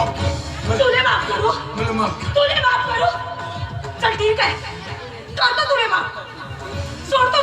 तुले माफ करू. मला माफ तुले माफ करू. चल ठीक आहे. करतो तुले माफ सोडतो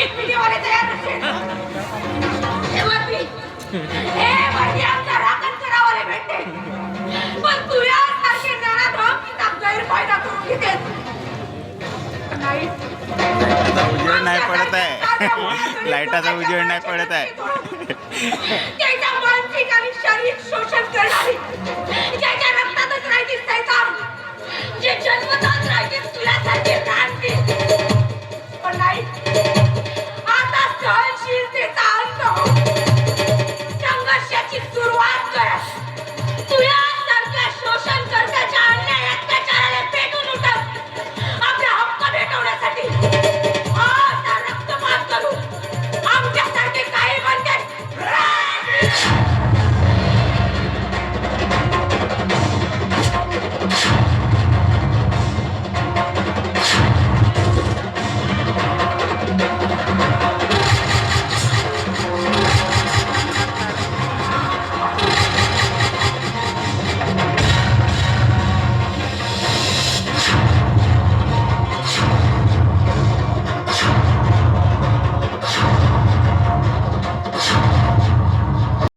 वीस तयार हे आमचा राखण करावाले भेटते पण सारखे धाम की करून नाही उजेड नाही पडत आहे. लाईटाचा उजेड नाही पडत आहे.